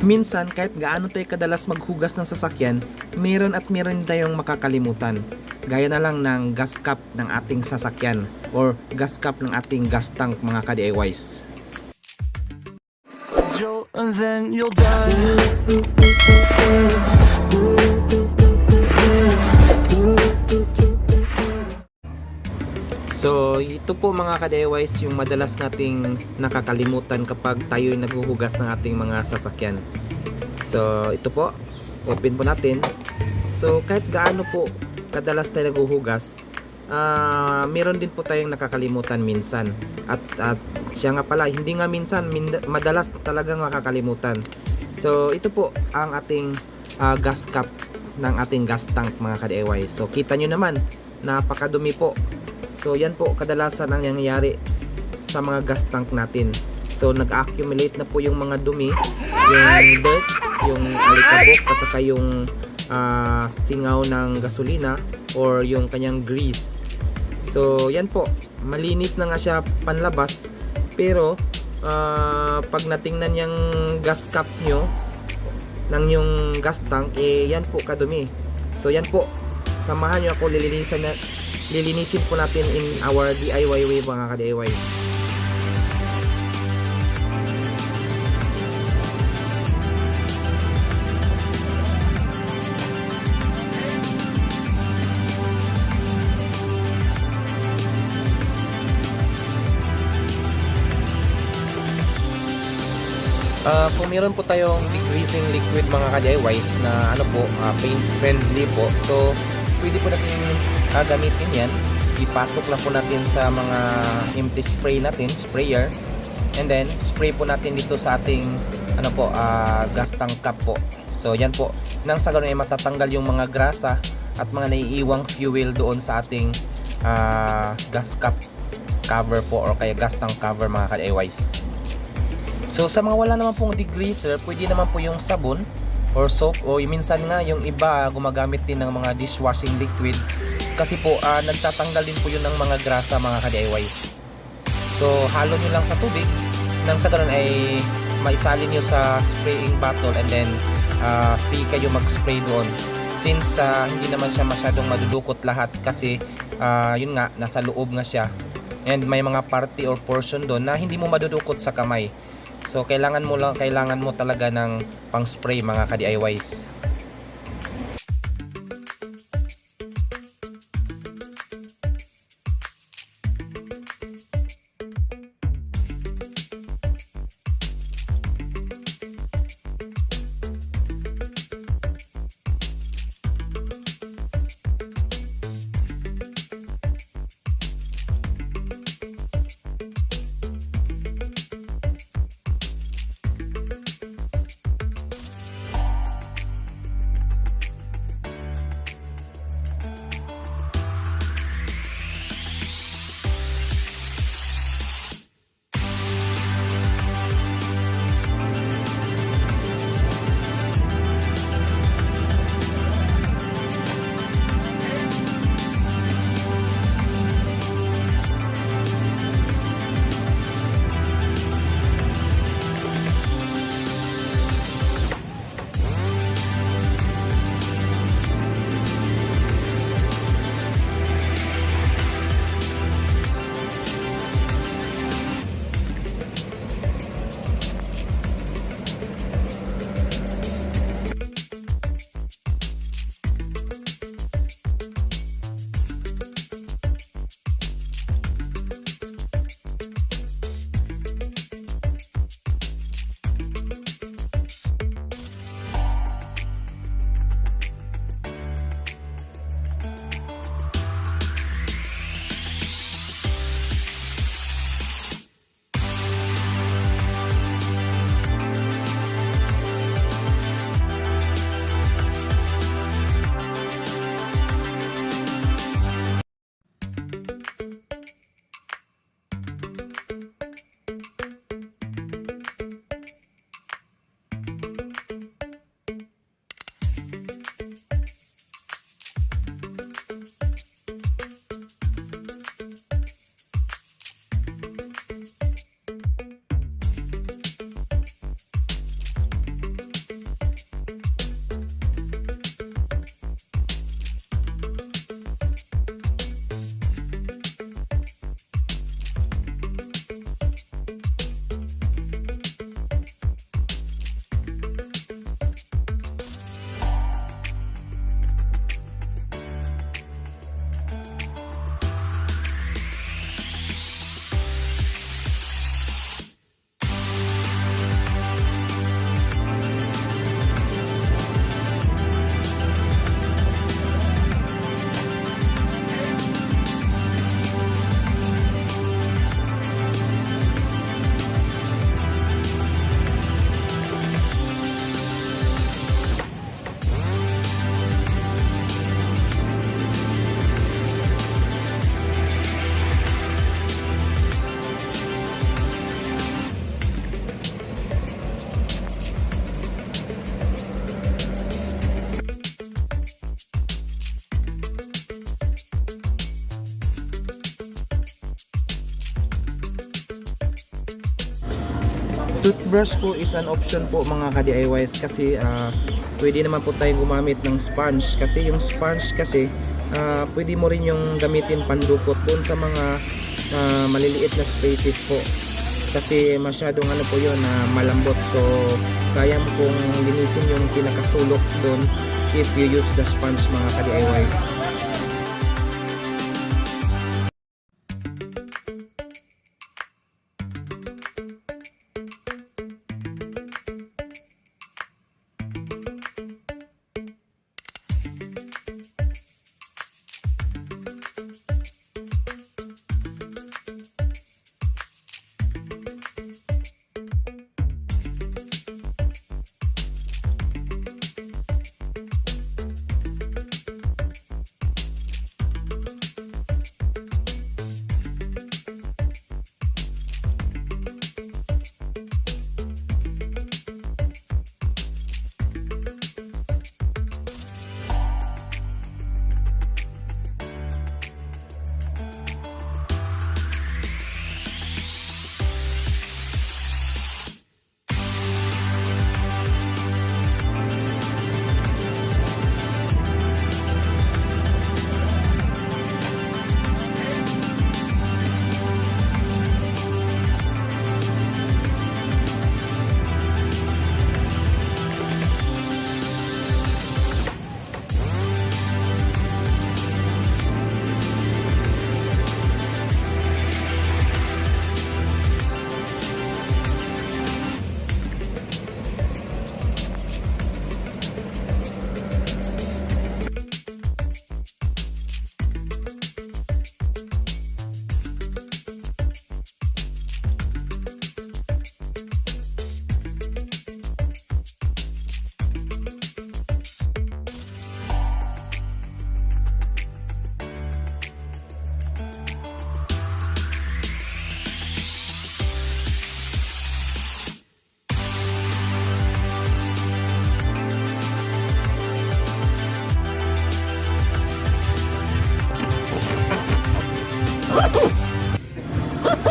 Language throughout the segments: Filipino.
Minsan, kahit gaano tayo kadalas maghugas ng sasakyan, meron at meron tayong makakalimutan. Gaya na lang ng gas cap ng ating sasakyan or gas cap ng ating gas tank mga ka-DIYs. And then you'll die. So, ito po mga ka-DIYs yung madalas nating nakakalimutan kapag tayo naghuhugas ng ating mga sasakyan. So, ito po, open po natin. So, kahit gaano po kadalas tayo naghuhugas, ah meron din po tayong nakakalimutan minsan. At, at siya nga pala, hindi nga minsan, min- madalas talagang makakalimutan. So, ito po ang ating ah, gas cap ng ating gas tank mga ka-DIY. So, kita nyo naman, napakadumi po. So yan po kadalasan ang nangyayari sa mga gas tank natin. So nag-accumulate na po yung mga dumi, yung dirt, yung alikabok at saka yung ah, singaw ng gasolina or yung kanyang grease. So yan po, malinis na nga siya panlabas pero ah, pag natingnan yung gas cap nyo ng yung gas tank, eh yan po kadumi. So yan po, samahan nyo ako lilinisan na lilinisin po natin in our DIY way mga ka-DIY. Ah, kung meron po tayong degreasing liquid mga ka-DIYs na ano po, ah, paint friendly po. So, pwede po natin ah, gamitin yan. Ipasok lang po natin sa mga empty spray natin, sprayer. And then, spray po natin dito sa ating ano po, ah, gas tank cap po. So, yan po. Nang sa ganun ay matatanggal yung mga grasa at mga naiiwang fuel doon sa ating ah, gas cap cover po or kaya gas tank cover mga ka-DIYs. So sa mga wala naman pong degreaser, pwede naman po yung sabon or soap o minsan nga yung iba gumagamit din ng mga dishwashing liquid kasi po ah, nagtatanggal din po yun ng mga grasa mga ka-DIY. So halo nyo lang sa tubig nang sa ganun ay maisalin nyo sa spraying bottle and then ah, free kayo mag-spray doon. Since ah, hindi naman siya masyadong madudukot lahat kasi ah, yun nga nasa loob nga siya and may mga party or portion doon na hindi mo madudukot sa kamay. So kailangan mo lang kailangan mo talaga ng pang-spray mga ka-DIYs. Toothbrush po is an option po mga ka-DIYs kasi ah, pwede naman po tayong gumamit ng sponge. Kasi yung sponge kasi ah, pwede mo rin yung gamitin pandukot doon sa mga ah, maliliit na spaces po. Kasi masyadong ano po yun na malambot. So kaya mo pong linisin yung pinakasulok doon if you use the sponge mga ka-DIYs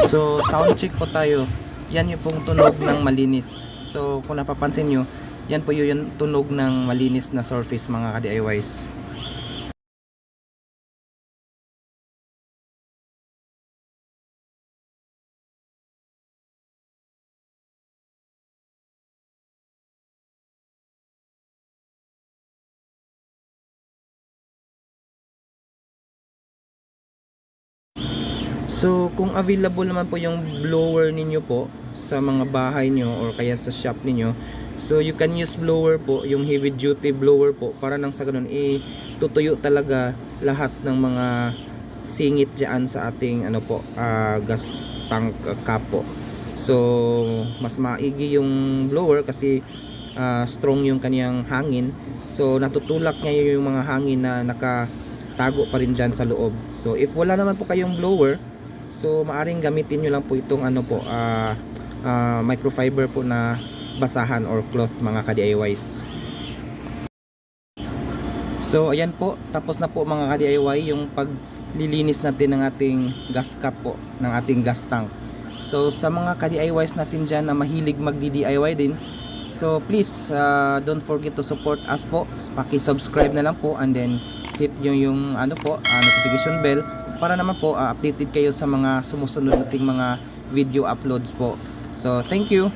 So, sound check po tayo. Yan yung pong tunog ng malinis. So, kung napapansin nyo, yan po yung tunog ng malinis na surface mga ka-DIYs. So, kung available naman po yung blower ninyo po sa mga bahay nyo or kaya sa shop ninyo, so you can use blower po, yung heavy duty blower po, para nang sa ganun, eh, tutuyo talaga lahat ng mga singit dyan sa ating ano po, ah, gas tank ah, cap po. So, mas maigi yung blower kasi ah, strong yung kaniyang hangin. So, natutulak niya yung mga hangin na nakatago pa rin dyan sa loob. So, if wala naman po kayong blower, So maaring gamitin nyo lang po itong ano po ah, ah, microfiber po na basahan or cloth mga ka-DIYs. So ayan po, tapos na po mga ka-DIY yung paglilinis natin ng ating gas cap po, ng ating gas tank. So sa mga ka-DIYs natin dyan na mahilig mag-DIY din, so please ah, don't forget to support us po. Paki-subscribe na lang po and then hit nyo yung ano po, ah, notification bell para naman po ah, updated kayo sa mga sumusunod nating mga video uploads po. So thank you.